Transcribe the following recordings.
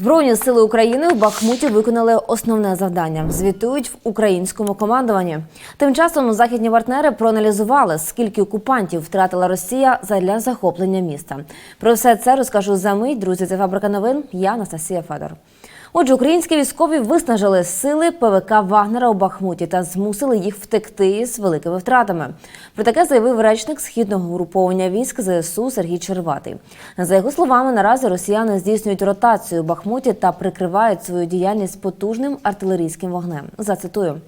Збройні сили України в Бахмуті виконали основне завдання. Звітують в українському командуванні. Тим часом західні партнери проаналізували, скільки окупантів втратила Росія задля захоплення міста. Про все це розкажу за мить. Друзі, це фабрика новин. Я Анастасія Федор. Отже, українські військові виснажили сили ПВК Вагнера у Бахмуті та змусили їх втекти з великими втратами. Про таке заявив речник східного груповання військ ЗСУ Сергій Черватий. За його словами, наразі росіяни здійснюють ротацію у Бахмуті та прикривають свою діяльність потужним артилерійським вогнем. Зацитую.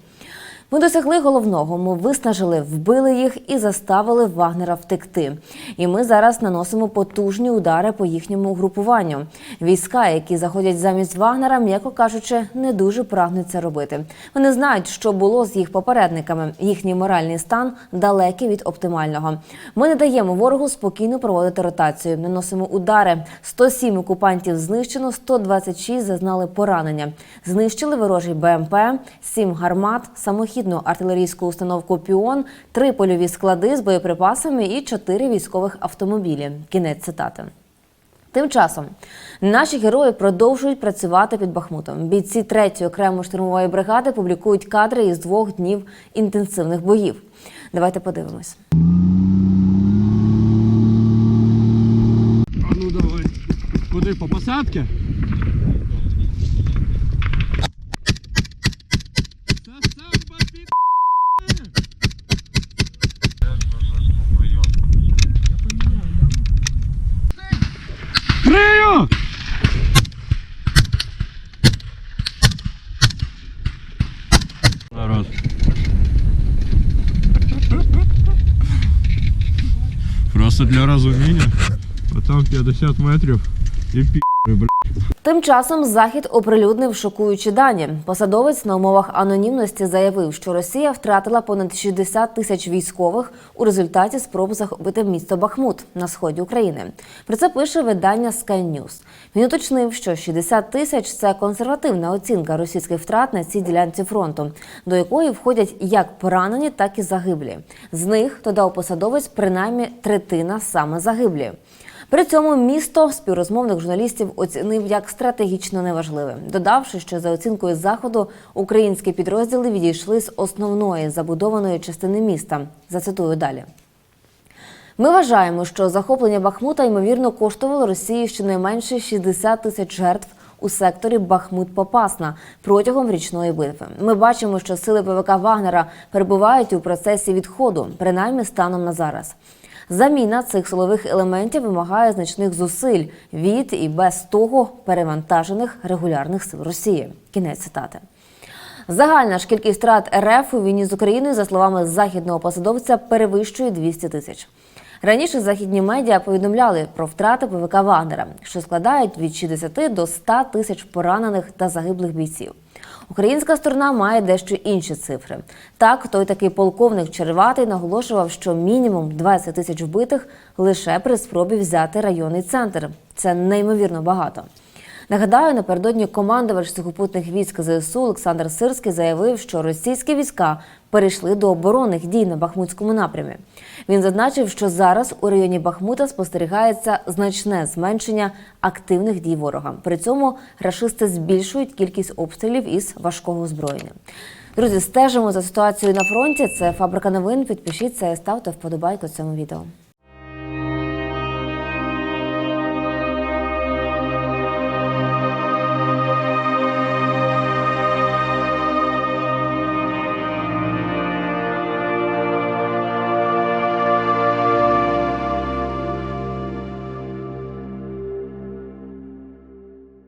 Ми досягли головного. Ми виснажили, вбили їх і заставили Вагнера втекти. І ми зараз наносимо потужні удари по їхньому групуванню. Війська, які заходять замість Вагнера, м'яко кажучи, не дуже прагнуть це робити. Вони знають, що було з їх попередниками. Їхній моральний стан далекий від оптимального. Ми не даємо ворогу спокійно проводити ротацію. Наносимо удари. 107 окупантів знищено, 126 зазнали поранення. Знищили ворожий БМП, 7 гармат, самохідну артилерійську установку Піон, 3 польові склади з боєприпасами і 4 військових автомобілі. Кінець цитати. Тим часом наші герої продовжують працювати під Бахмутом. Бійці 3-ї окремої штурмової бригади публікують кадри із двох днів інтенсивних боїв. Давайте подивимось. Ну давай. Куди по посадці? Просто для розуміння. Отам 50 метрів і пі***, бля. Тим часом захід оприлюднив шокуючі дані. Посадовець на умовах анонімності заявив, що Росія втратила понад 60 тисяч військових у результаті спроб захопити місто Бахмут на сході України. Про це пише видання Sky News. Він уточнив, що 60 тисяч це консервативна оцінка російських втрат на цій ділянці фронту, до якої входять як поранені, так і загиблі. З них додав посадовець принаймні третина саме загиблі. При цьому місто співрозмовних журналістів оцінив як стратегічно неважливе, додавши, що за оцінкою заходу українські підрозділи відійшли з основної забудованої частини міста. Зацитую далі. Ми вважаємо, що захоплення Бахмута ймовірно коштувало Росії щонайменше 60 тисяч жертв у секторі Бахмут-Попасна протягом річної битви. Ми бачимо, що сили ПВК Вагнера перебувають у процесі відходу, принаймні станом на зараз. Заміна цих силових елементів вимагає значних зусиль від і без того перевантажених регулярних сил Росії. Кінець цитати. Загальна ж кількість втрат РФ у війні з Україною, за словами західного посадовця, перевищує 200 тисяч. Раніше західні медіа повідомляли про втрати ПВК Вагнера, що складають від 60 до 100 тисяч поранених та загиблих бійців. Українська сторона має дещо інші цифри. Так, той такий полковник Черватий наголошував, що мінімум 20 тисяч вбитих лише при спробі взяти районний центр. Це неймовірно багато. Нагадаю, напередодні командувач сухопутних військ ЗСУ Олександр Сирський заявив, що російські війська перейшли до оборонних дій на Бахмутському напрямі. Він зазначив, що зараз у районі Бахмута спостерігається значне зменшення активних дій ворога. При цьому рашисти збільшують кількість обстрілів із важкого озброєння. Друзі, стежимо за ситуацією на фронті. Це фабрика новин. Підпишіться ставте вподобайку цьому відео.